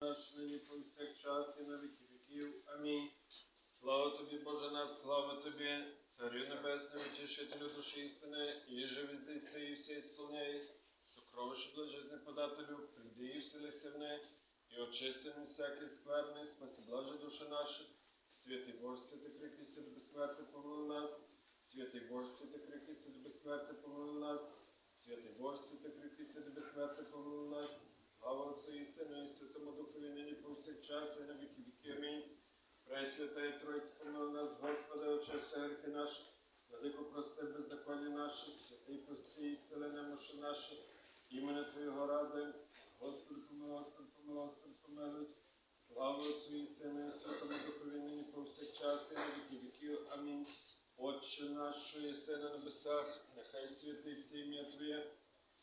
наш нині повсякчас і на віки віків. Амінь. Слава тобі, Боже наш, слава тобі, Царю Небесний, утішителю душі істини, і живі здійсни, і все ісполняє. Сокровище блажезне подателю, прийди і вселися в неї, і очисти нам всякий спаси блаже душі наші. Святий Боже, святий крики, святий безсмертний, помилуй нас. Святий Боже, святий крики, святий безсмертний, помилуй нас. Святий Боже, святий крики, святий безсмертний, помилуй нас. Отцю і Сину, і Святому Духові, нині повсякчас, і на віки віки. Амінь. Пресвятая Троїць, помилуй нас, Господи, очисти гріхи наші, велико прости беззаконня наші, святий прости, і зцели немощі наші, імені Твоєго ради. Господи, помилуй, Господи, помилуй, Господи, помилуй. Слава Отцю і Сину, і Святому Духові, нині повсякчас, і на віки віків. Амінь. Отче наш, що єси на небесах, нехай святиться ім'я Твоє,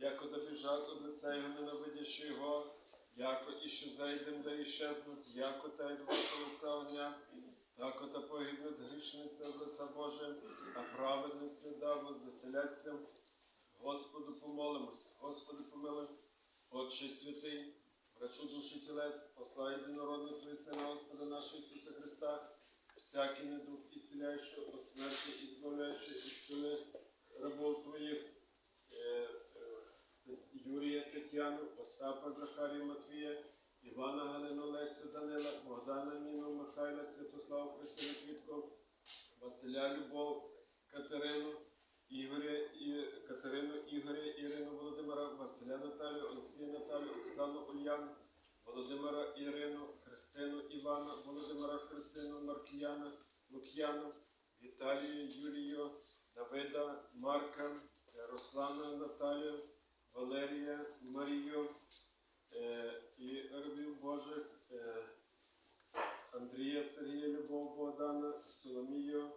яко добіжать од лиця Його ненавидящи Його, яко і що зайдем, да іщезнуть, яко та й два лиця огня, тако та погибнуть грішниця з лиця Боже, а праведниці да возвеселяться. Господу помолимося, Господи помилуй, Отче святий, врачу душі тілес, послай єдинородного Твої Сина, Господа нашого Ісуса Христа, всякий недух ісціляючи от смерті і збавляючи і чули рабов Твоїх, е, Юрія Тетяну, Остапа Захарію Матвія, Івана Галину Лесю Данила, Богдана Міну, Михайла, Святослава Христина Квітко, Василя Любов, Катерину, Ігоря, і, Катерину Ігоря, Ірину Володимира, Василя Наталію, Олексія Наталію, Оксану Ульяну, Володимира Ірину, Христину Івана, Володимира Христину, Маркіяна, Лук'яна, Віталію, Юлію, Давида, Марка, е, Руслана Наталію, Валерія, Марію е, і рабів Божих, е, Андрія Сергія, Любов Богдана, Соломію,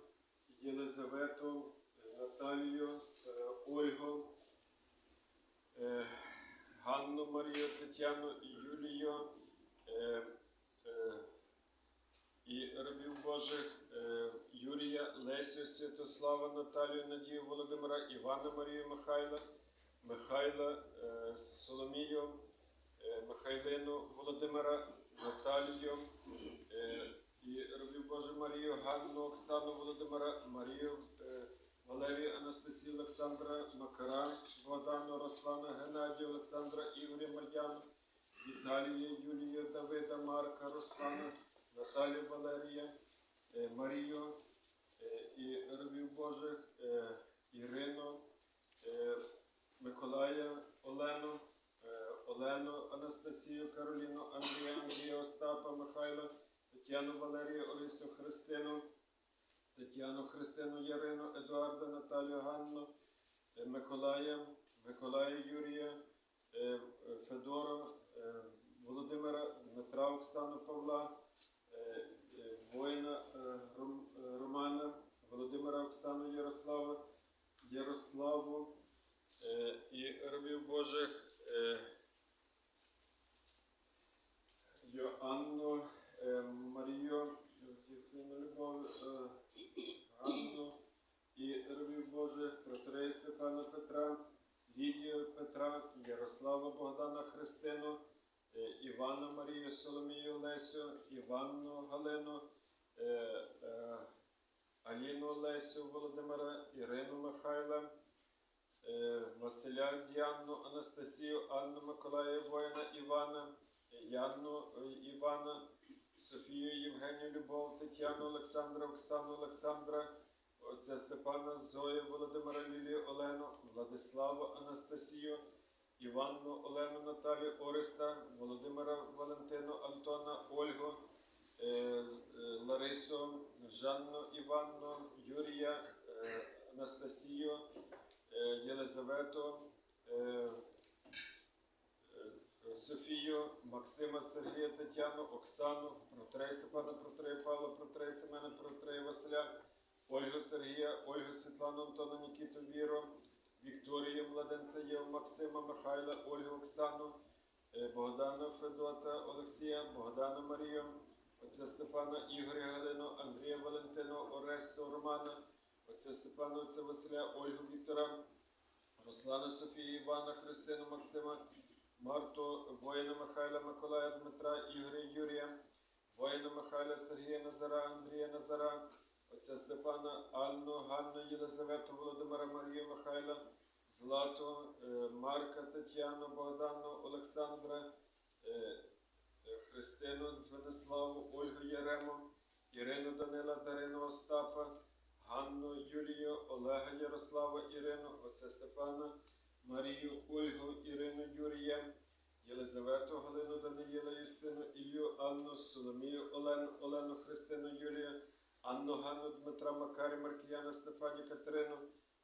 Е, Наталію, Ольгу, е, Ганну Марію, Тетяну Юлію е, е, і рабів Божих Юрія, Лесю, Святослава, Наталію, Надію, Володимира, Івана Марію, Михайла, Михайла, Соломію, Михайлину, Володимира, Наталію і рабів Божих Марію, Ганну, Оксану, Володимира, Марію, е, Валерію, Анастасію, Олександра, Макара, Богдану, Руслана, Геннадія, Олександра, Ігоря, Мар'яну, Віталію, Юлію, Давида, Марка, Руслана, Наталію, Валерія, е, Марію е, і рабів Божих, Ірину, е, Миколая, Олену, е, Олену, Анастасію, Кароліну, Андрія, Андрія, Остапа, Михайла, Тетяну, Валерію, Олесю, Христину, Тетяну, Христину, Ярину, Едуарда, Наталію, Ганну, е, Миколая, Миколая Юрія, е, Федора, е, Володимира, Дмитра, Оксану, Павла, воїна Ром- Романа, Володимира, Оксану, Ярослава, Ярославу е, і рабів Божих е, Йоанну, е, Марію, Євгену Любов, е, Ганну і рабів Божих, Протрея Степана Петра, Лідію Петра, Ярослава Богдана Христину, е, Івана Марію Соломію Лесю, Іванну Галину, е, е, Аліну Лесю Володимира, Ірину Михайла, е, Василя Діанну, Анастасію, Анну Миколая Воїна Івана, Янну е, Івана, Софію Євгенію Любов, Тетяну Олександра, Оксану Олександра, отця Степана Зою, Володимира Лілію Олену, Владиславу Анастасію, Іванну Олену Наталію Ореста, Володимира Валентину Антона, Ольгу, е, е, Ларису, Жанну Іванну, Юрія, е, Анастасію, Єлизавету, Софію, Максима, Сергія, Тетяну, Оксану, Протрея Степана, Протрея Павла, Протрея Семена, Протрея Василя, Ольгу Сергія, Ольгу Світлану, Антона, Нікіту, Віру, Вікторію, Младенця Єву, Максима, Михайла, Ольгу, Оксану, е, Богдана, Федота, Олексія, Богдана, Марію, отця Степана, Ігоря, Галину, Андрія, Валентину, Оресту, Романа, отця Степана, отця Василя, Ольгу, Віктора, Руслана, Софію, Івана, Христину, Максима, Марту, воїна Михайла, Миколая, Дмитра, Ігоря, Юрія, воїна Михайла, Сергія Назара, Андрія Назара, отця Степана, Анну, Ганну, Єлизавету, Володимира, Марію, Михайла, Злату, е, Марка, Тетяну, Богдану, Олександра, е, е, Христину, Звениславу, Ольгу Ярему, Ірину Данила, Дарину Остапа, Ганну, Юлію, Олега Ярослава, Ірину, отця Степана, Марію, Ольгу, Ірину, Юрія, Єлизавету, Галину, Даниїла, Юстину, Ілью, Анну, Соломію, Олену, Олену, Христину, Юлію, Анну, Ганну, Дмитра, Макарі, Маркіяна, Стефані, Катерину,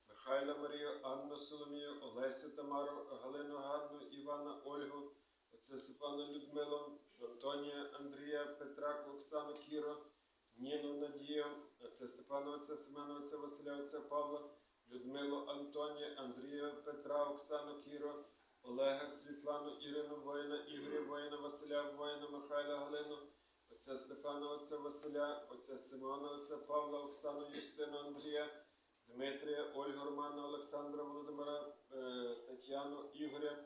Михайла, Марію, Анну, Соломію, Олесю, Тамару, Галину, Ганну, Івана, Ольгу, отця Степана, Людмилу, Антонія, Андрія, Петра, Оксану, Кіру, Ніну, Надію, отця Степана, отця Семена, отця Василя, отця Павла, Людмилу, Антонія, Андрія, Петра, Оксану, Кіру, Олега, Світлану, Ірину, воїна, Ігоря, воїна, Василя, воїна, Михайла, Галину, отця Стефана, отця Василя, отця Симона, отця Павла, Оксану, Юстину, Андрія, Дмитрія, Ольгу, Романа, Олександра, Володимира, е, Тетяну, Ігоря,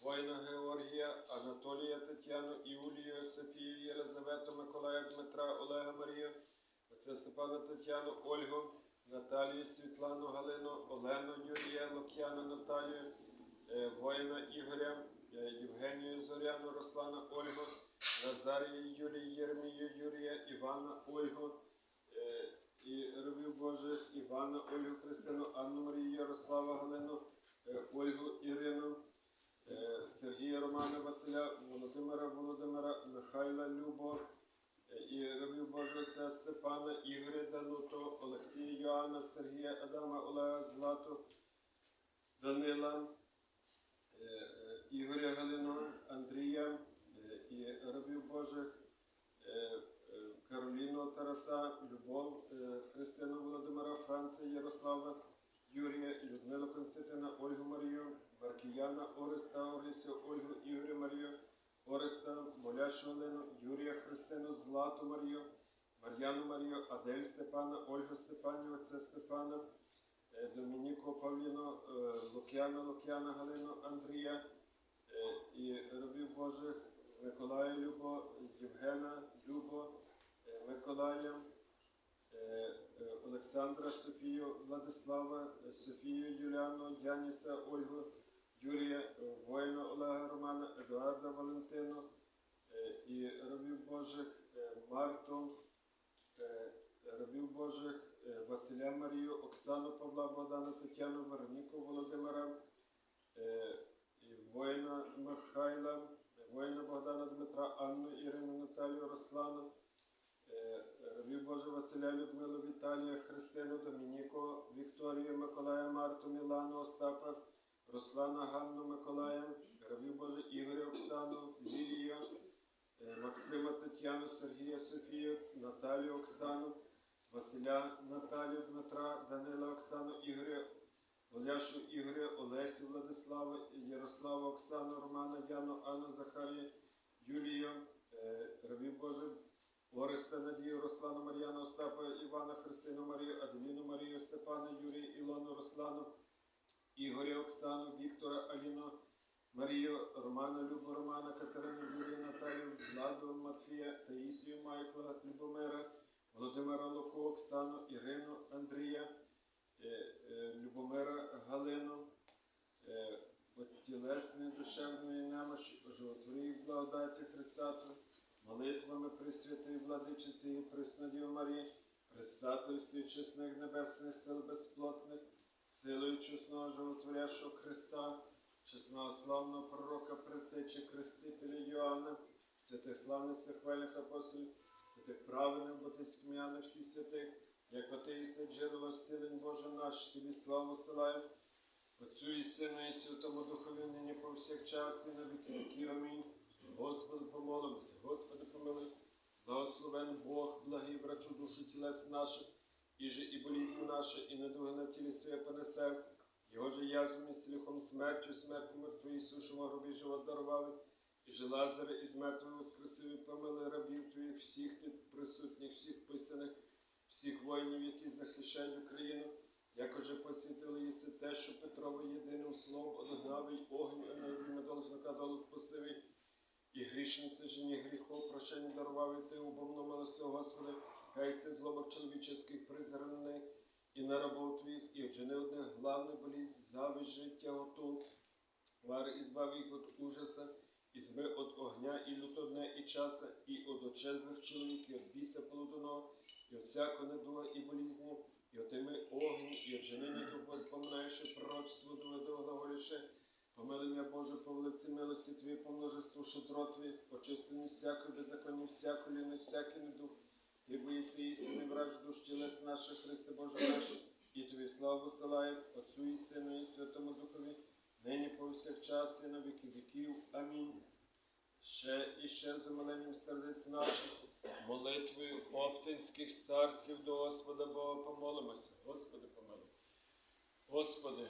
воїна Георгія, Анатолія, Тетяну, Іулію, Софію, Єлизавету, Миколая, Дмитра, Олега, Марію, отця Степана, Тетяну, Ольгу, Наталію, Світлану, Галину, Олену, Юрія, Лук'яна, Наталію, е, воїна Ігоря, е, Євгенію, Зоряну, Руслана, Ольгу, Назарію, Юлію, Єрмію, Юрія, Івана, Ольгу, е, і робів Божих, Івана, Ольгу, Христину, Анну Марію, Ярослава, Галину, е, Ольгу, Ірину, е, Сергія, Романа, Василя, Володимира, Володимира, Михайла, Любо, і робів Божого Отця Степана, Ігоря, Дануту, Олексія, Йоанна, Сергія, Адама, Олега, Злату, Данила, Ігоря Галину, Андрія і рабів Божих, е, е, Кароліну Тараса, Любов, е, Христину Володимира, Франція, Ярослава, Юрія, Людмилу Константина, Ольгу Марію, Варкіяна, Ореста, Орисю, Ольгу, Ігоря Марію, Ореста, Моляшу Олену, Юрія Христину, Злату Марію, Мар'яну Марію, Адель Степана, Ольгу Степанію, отця Стефана, е, Домініку Павліну, Лук'яна, Лук'яна Галину, Андрія і робів Божих Миколая Любо, Євгена Любо, е, Миколая, е, е, Олександра Софію, Владислава, Софію Юліану, Дяніса, Ольгу, Юрія, воїна Олега Романа, Едуарда Валентину і робів Божих Марту, рабів Божих Василя Марію, Оксану Павла Богдана, Тетяну Вероніку Володимира, воїна Михайла, воїна Богдана Дмитра, Анну, Ірину, Наталію, Руслану, е, рабів Божих Василя, Людмилу, Віталія, Христину, Домініку, Вікторію, Миколая, Марту, Мілану, Остапа, Руслана, Ганну, Миколая, Божих Ігоря, Оксану, Лілію, е, Максима, Тетяну, Сергія, Софію, Наталію, Оксану, Василя, Наталію, Дмитра, Данила, Оксану, Оляшу, Ігоря, Олесю, Владислава, Ярослава, Оксану, Романа, Яну, Анну, Захарію, Юлію, е, рабів Божих, Ореста, Надію, Руслану, Мар'яну, Остапа, Івана, Христину, Марію, Аделіну, Марію, Степана, Юрію, Ілону, Руслану, Ігоря, Оксану, Віктора, Аліну, Марію, Романа, Любу, Романа, Катерину, Юрію, Наталію, Владу, Матфія, Таїсію, Майкла, Любомира, Володимира Луку, Оксану, Ірину, Андрія, Любомира, Галину, е, от тілесної душевної немощі, животворії благодаті Христа, молитвами Пресвятої Владичиці і Преснодів Марії, Престатою всіх чесних небесних сил безплотних, силою чесного животворящого Христа, чесного славного пророка, предтечі Крестителя Йоанна, святих славних сихвальних апостолів, святих праведних ботицьких м'яни всіх святих, як отеїся джерело зцілень Боже наш, тобі славу силаю, Отцю і Сину, і Святому Духові, нині повсякчас, і на віки віків. Амінь. Господи, помолимося, Господи, помилуй. Благословен Бог, благий врачу душі тілес наших, і же і болізні наші, і недуги на тілі своє понесе. Його же язвом і сліхом смертю, смертю мертвої сушимо гробі живот дарували. І же Лазаря із мертвих воскресив і помили рабів твоїх, всіх ти присутніх, всіх писаних, всіх воїнів, які захищають Україну. Як уже посвятили єси те, що Петрове єдиним словом одогнав і огню, время должника долу посивий. І грішниці жені гріхов прощення дарував і ти убовно милостив, Господи, хай се злобок чоловіческих призранений, і на рабов твоїх, і вчини одне главне болість, зависть життя оту, вари і збав їх від ужаса, і зми від огня, і лютодне, і часа, і від очезвих чоловік, і від біса полудоного, і від всякого недуга і болізні, і от ми огні, і от женення дух воспоминаєш пророчество доведе глаголіше, Помилення Боже, по велиці милості Твої, по множеству шутро Твоїх, очистені всякої беззаконні, всякої ліни, всякий недух. Ти боїся істини, враж душ тілес наших, Христе Боже наш, і Тобі славу посилає, Отцю і Сину, і Святому Духові, нині повсякчас, і на віки віків. Амінь. Ще і ще з умиленням сердець наших, молитвою оптинських старців до Господа Бога помолимося. Господи, помилуй. Господи,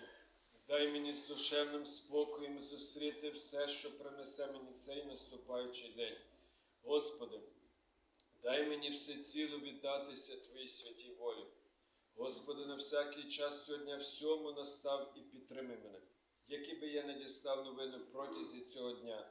дай мені з душевним спокоєм зустріти все, що принесе мені цей наступаючий день. Господи, дай мені все ціло віддатися Твоїй святій волі. Господи, на всякий час сьогодні всьому настав і підтримай мене. Які би я не дістав новини протязі цього дня,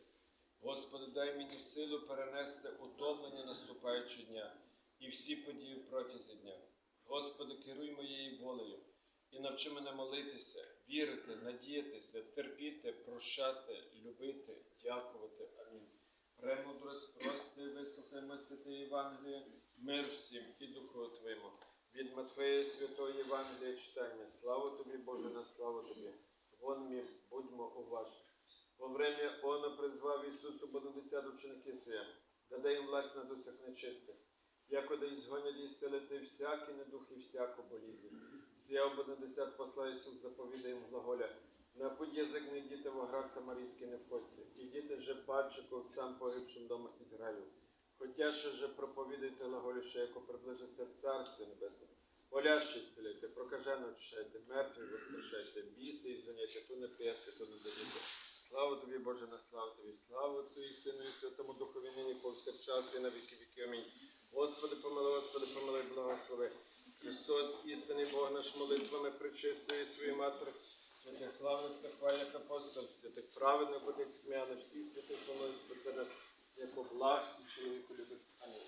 Господи, дай мені силу перенести утомлення наступаючого дня і всі події протязі дня. Господи, керуй моєю волею і навчи мене молитися, вірити, надіятися, терпіти, прощати, любити, дякувати. Амінь. Премудрость, прости, вислухаймо святе Євангеліє, мир всім і Духу Твоєму. Від Матфея Святого Євангелія читання. Слава тобі, Боже, на славу тобі. Вон мім, будьмо уважні. Во время Она призвав Ісусу Бонадесят ученики своє, даде їм власть над усіх нечистих, якода ізгонять і зцелити всякий недух і всяку болізнь. Сія Бонадесят посла Ісус заповідає їм глаголя, на путь язик не йдіте в оград Самарійський не входьте, ідіте же паче к овцям погибшим дома Ізраїлю. Хотя ще же проповідуйте глаголіше, яко приближиться Царство Небесне. Болящий стелите, прокажено очищайте, мертві воскрешайте, біси і зганяйте, ту не приясти, то не дадіте. Слава тобі, Боже, на славу тобі, слава і Сину і Святому Духові нині повсякчас і на віки віки. Амінь. Господи, помилуй, Господи, помилуй, благослови. Христос, істинний Бог наш молитвами причистує свою матері. Святих славних як апостол, святих праведних отець кмяни, всіх святих помилуй спасибі, як благ і чоловіку любить. Амінь.